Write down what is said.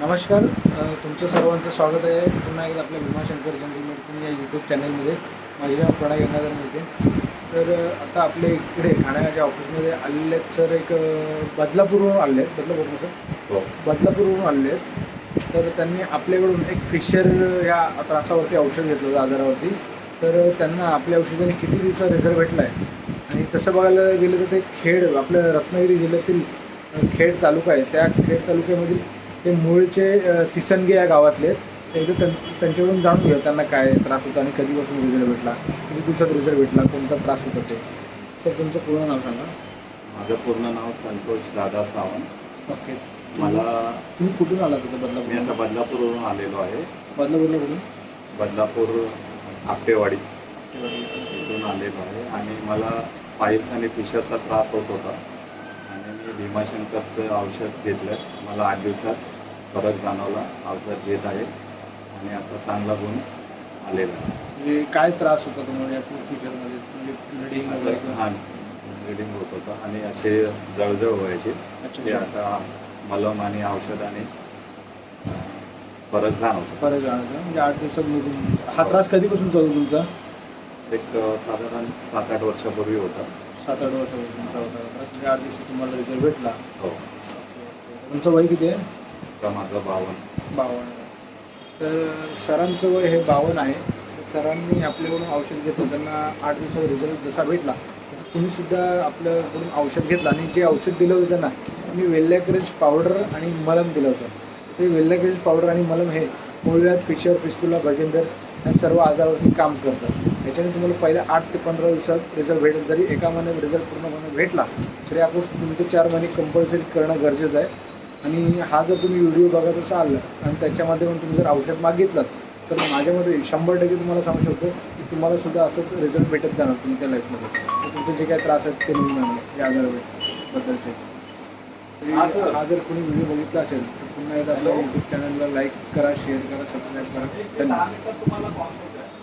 नमस्कार तुमचं सर्वांचं स्वागत आहे. पुन्हा एकदा आपल्या भीमाशंकर जनरल मेडिसिन या यूट्यूब चॅनलमध्ये माझे नाव प्रणय गंगाधर मिळते तर आता आपल्या इकडे ठाण्याच्या ऑफिसमध्ये आलेले आहेत सर. एक बदलापूरवरून आले आहेत. बदलापूर सर? हो. बदलापूरवरून आले आहेत. तर त्यांनी आपल्याकडून एक फिशर या त्रासावरती औषध घेतलं होतं आजारावरती. तर त्यांना आपल्या औषधाने किती दिवसात रिझल्ट भेटला आहे आणि तसं बघायला गेलं तर ते खेड आपल्या रत्नागिरी जिल्ह्यातील खेड तालुका आहे. त्या खेड तालुक्यामधील ते मूळचे तिसनगे या गावातले एकदा त्यांच त्यांच्याकडून जाणून घेऊया त्यांना काय त्रास होता आणि कधीपासून रिझल्ट भेटला किती दिवसात रिझल्ट भेटला कोणता त्रास होता ते. सर तुमचं पूर्ण नाव सांगा. माझं पूर्ण नाव संतोष दादा सावंत. ओके. मला तुम्ही कुठून आलात होता मी बदलापूर आता बदलापूरवरून आलेलो आहे. बदलापूरला कुठून बदलापूर आपटेवाडी इथून आलेलो आहे. आणि मला पाईल्स आणि फिशरचा त्रास होत होता. आणि मी भीमाशंकरचं औषध घेतलं. मला आठ दिवसात. फरक जाणवला. औषध घेत आहे आणि आता चांगला गुण आलेला आहे. म्हणजे काय त्रास होता तुम्हाला या म्हणजे ब्लिडिंग असं वगैरे? किंवा- हा ब्लिडिंग होत होतं आणि असे जळजळ व्हायचे. अच्छा ते आता मलम आणि औषधाने फरक जाणवतो. फरक जाणवतो. म्हणजे आठ दिवसात निघून हा त्रास कधीपासून चालू तुमचा? एक अ, साधारण सात आठ वर्षापूर्वी होता. सात आठ वर्षापासूनचा होता. त्रास म्हणजे आठ दिवसात तुम्हाला रिझल्ट भेटला. हो. तुमचं वय किती आहे? तर माझं बावन. बावन्न तर सरांचं वय हे बावन्न आहे. सरांनी आपल्याकडून औषध घेतलं. त्यांना आठ दिवसाचा रिझल्ट जसा भेटला तसं तुम्ही सुद्धा आपल्याकडून औषध घेतलं आणि जे औषध दिलं होतं त्यांना मी वेल्लॅक्रेंज पावडर आणि मलम दिलं होतं. ते वेल्लॅक्रेंज पावडर आणि मलम हे मूळव्याध फिशर फिस्तुला भजेंदर या सर्व आजारावरती काम करतात याच्याने तुम्हाला पहिल्या आठ ते पंधरा दिवसात रिझल्ट भेटेल. जरी एका महिन्यात रिझल्ट पूर्णपणे भेटला तरी आपण तीन ते चार महिने कंपल्सरी करणं गरजेचं आहे. आणि हा जर तुम्ही व्हिडिओ बघत असाल आणि त्याच्या माध्यमातून तुम्ही जर औषध मागितलं तर माझ्यामध्ये शंभर टक्के तुम्हाला सांगू शकतो की तुम्हाला सुद्धा असंच रिझल्ट भेटत जाणार तुमच्या लाईफमध्ये तर तुमचे जे काही त्रास आहेत ते निघून जाणार या आजाराबद्दलचे. हा जर कोणी व्हिडिओ बघितला असेल तर पुन्हा एकदा आपल्या यूट्यूब चॅनलला लाईक करा शेअर करा सबस्क्राईब करा. धन्यवाद.